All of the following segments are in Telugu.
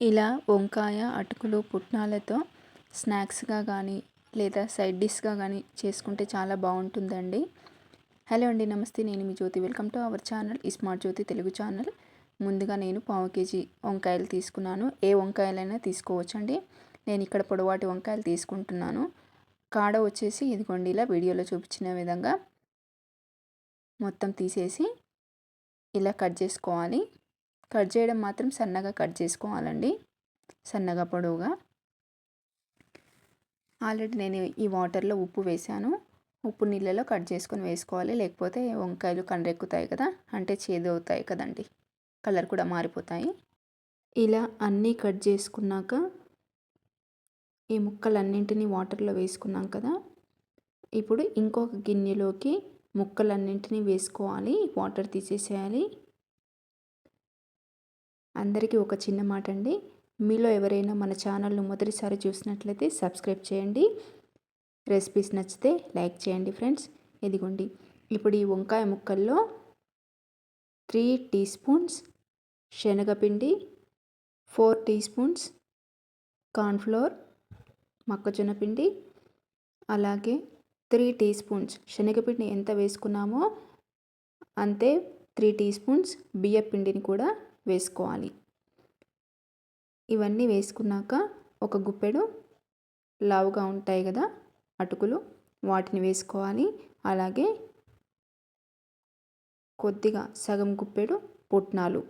ఇలా వంకాయ అటుకులు పుట్నాలతో స్నాక్స్గా కానీ లేదా సైడ్ డిష్గా కానీ చేసుకుంటే చాలా బాగుంటుందండి. హలో అండి నమస్తే. నేను మీ Jyothi. Welcome to our channel smart Jyothi Telugu channel. ముందుగా నేను పావు కేజీ వంకాయలు తీసుకున్నాను. ఏ వంకాయలైనా తీసుకోవచ్చండి. నేను ఇక్కడ పొడవాటి వంకాయలు తీసుకుంటున్నాను. కాడ వచ్చేసి ఇదిగోండి ఇలా వీడియోలో చూపించిన విధంగా మొత్తం తీసేసి ఇలా కట్ చేసుకోవాలి. కట్ చేయడం మాత్రం సన్నగా కట్ చేసుకోవాలండి. సన్నగా పొడవుగా. ఆల్రెడీ నేను ఈ వాటర్లో ఉప్పు వేసాను. ఉప్పు నీళ్ళలో కట్ చేసుకొని వేసుకోవాలి. లేకపోతే వంకాయలు కండ్రెక్కుతాయి కదా అంటే చేదు అవుతాయి కదండి. కలర్ కూడా మారిపోతాయి. ఇలా అన్నీ కట్ చేసుకున్నాక ఈ ముక్కలన్నింటినీ వాటర్లో వేసుకున్నాం కదా ఇప్పుడు ఇంకొక గిన్నెలోకి ముక్కలన్నింటినీ వేసుకోవాలి. వాటర్ తీసేసేయాలి. అందరికీ ఒక చిన్న మాట అండి మీలో ఎవరైనా మన ఛానల్ను మొదటిసారి చూసినట్లయితే సబ్స్క్రైబ్ చేయండి. రెసిపీస్ నచ్చితే లైక్ చేయండి ఫ్రెండ్స్. ఇదిగోండి. ఇప్పుడు ఈ వంకాయ ముక్కల్లో త్రీ టీ స్పూన్స్ శనగపిండి ఫోర్ టీ స్పూన్స్ కార్న్ఫ్లోర్ మొక్కజొన్న పిండి అలాగే త్రీ టీ స్పూన్స్ శనగపిండి ఎంత వేసుకున్నామో అంతే త్రీ టీ స్పూన్స్ బియ్య పిండిని కూడా వేసుకోవాలి. ఇవన్నీ వేసుకున్నాక ఒక గుప్పెడు లావుగా ఉంటాయి కదా అటుకులు వాటిని వేసుకోవాలి. అలాగే కొద్దిగా సగం గుప్పెడు పుట్నాలు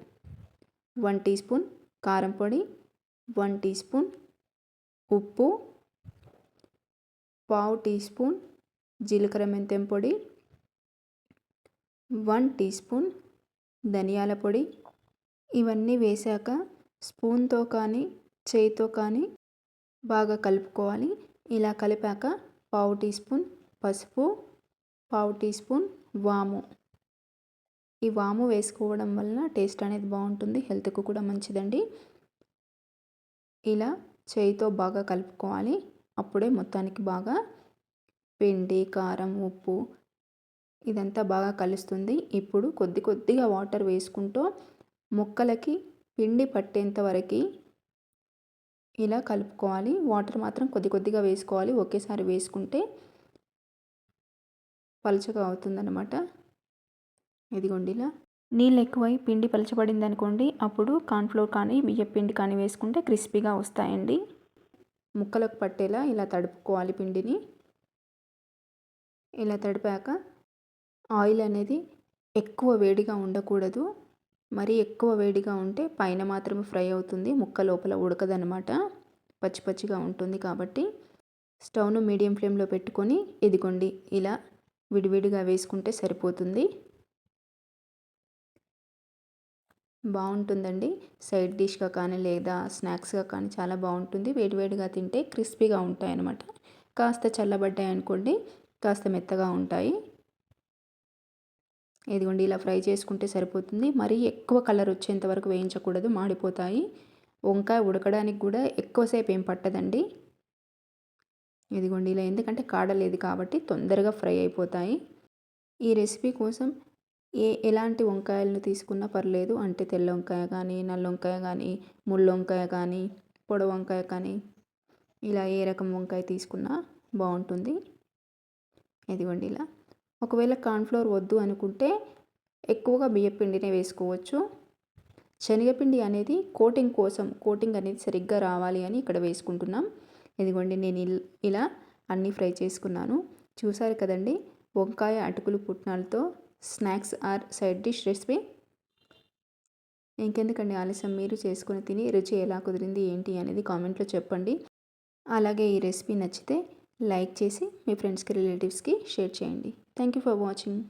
వన్ టీ స్పూన్ కారం పొడి వన్ టీ స్పూన్ ఉప్పు పావు టీ స్పూన్ జీలకర్ర మెంతెం పొడి వన్ టీ స్పూన్ ధనియాల పొడి ఇవన్నీ వేశాక స్పూన్తో కానీ చేయితో కానీ బాగా కలుపుకోవాలి. ఇలా కలిపాక పావు టీ స్పూన్ పసుపు పావు టీ స్పూన్ వాము. ఈ వాము వేసుకోవడం వలన టేస్ట్ అనేది బాగుంటుంది హెల్త్కు కూడా మంచిదండి. ఇలా చేయితో బాగా కలుపుకోవాలి. అప్పుడే మొత్తానికి బాగా పిండి కారం ఉప్పు ఇదంతా బాగా కలుస్తుంది. ఇప్పుడు కొద్ది కొద్దిగా వాటర్ వేసుకుంటూ ముక్కలకి పిండి పట్టేంత వరకు ఇలా కలుపుకోవాలి. వాటర్ మాత్రం కొద్ది కొద్దిగా వేసుకోవాలి. ఒకేసారి వేసుకుంటే పలుచగా అవుతుందన్నమాట. ఇదిగోండి ఇలా. నీళ్ళు ఎక్కువై పిండి పలచబడింది అనుకోండి అప్పుడు కార్న్ఫ్లోర్ కానీ బియ్య పిండి కానీ వేసుకుంటే క్రిస్పీగా వస్తాయండి. ముక్కలకు పట్టేలా ఇలా తడుపుకోవాలి పిండిని. ఇలా తడిపాక ఆయిల్ అనేది ఎక్కువ వేడిగా ఉండకూడదు. మరీ ఎక్కువ వేడిగా ఉంటే పైన మాత్రమే ఫ్రై అవుతుంది. ముక్క లోపల ఉడకదనమాట పచ్చి పచ్చిగా ఉంటుంది కాబట్టి స్టవ్ను మీడియం ఫ్లేమ్లో పెట్టుకొని ఇదిగోండి ఇలా విడివిడిగా వేసుకుంటే సరిపోతుంది. బాగుంటుందండి. సైడ్ డిష్గా కానీ లేదా స్నాక్స్గా కానీ చాలా బాగుంటుంది. వేడివేడిగా తింటే క్రిస్పీగా ఉంటాయి అన్నమాట కాస్త చల్లబడ్డాయి అనుకోండి కాస్త మెత్తగా ఉంటాయి. ఇదిగోండి ఇలా ఫ్రై చేసుకుంటే సరిపోతుంది. మరీ ఎక్కువ కలర్ వచ్చేంత వరకు వేయించకూడదు మాడిపోతాయి. వంకాయ ఉడకడానికి కూడా ఎక్కువసేపు ఏం పట్టదండి. ఇదిగోండి ఇలా ఎందుకంటే కాడలేదు కాబట్టి తొందరగా ఫ్రై అయిపోతాయి. ఈ రెసిపీ కోసం ఏ ఎలాంటి వంకాయలను తీసుకున్నా పర్లేదు. అంటే తెల్ల వంకాయ కానీ నల్ల వంకాయ కానీ ముళ్ళ వంకాయ కానీ పొడవు వంకాయ కానీ ఇలా ఏ రకం వంకాయ తీసుకున్నా బాగుంటుంది. ఇదిగోండి ఇలా ఒకవేళ కార్న్ఫ్లోర్ వద్దు అనుకుంటే ఎక్కువగా బియ్యపిండినే వేసుకోవచ్చు. శనగపిండి అనేది కోటింగ్ కోసం కోటింగ్ అనేది సరిగ్గా రావాలి అని ఇక్కడ వేసుకుంటున్నాం. ఇదిగోండి నేను ఇలా అన్నీ ఫ్రై చేసుకున్నాను. చూసారు కదండి వంకాయ అటుకులు పుట్నాలతో snacks or side dish recipe. ఇంకెందుకండి ఆలస్యం? మీరు చేసుకుని తిని రుచి ఎలా కుదిరింది ఏంటి అనేది కామెంట్లో చెప్పండి. అలాగే ఈ రెసిపీ నచ్చితే లైక్ చేసి మీ ఫ్రెండ్స్కి రిలేటివ్స్కి షేర్ చేయండి. Thank you for watching.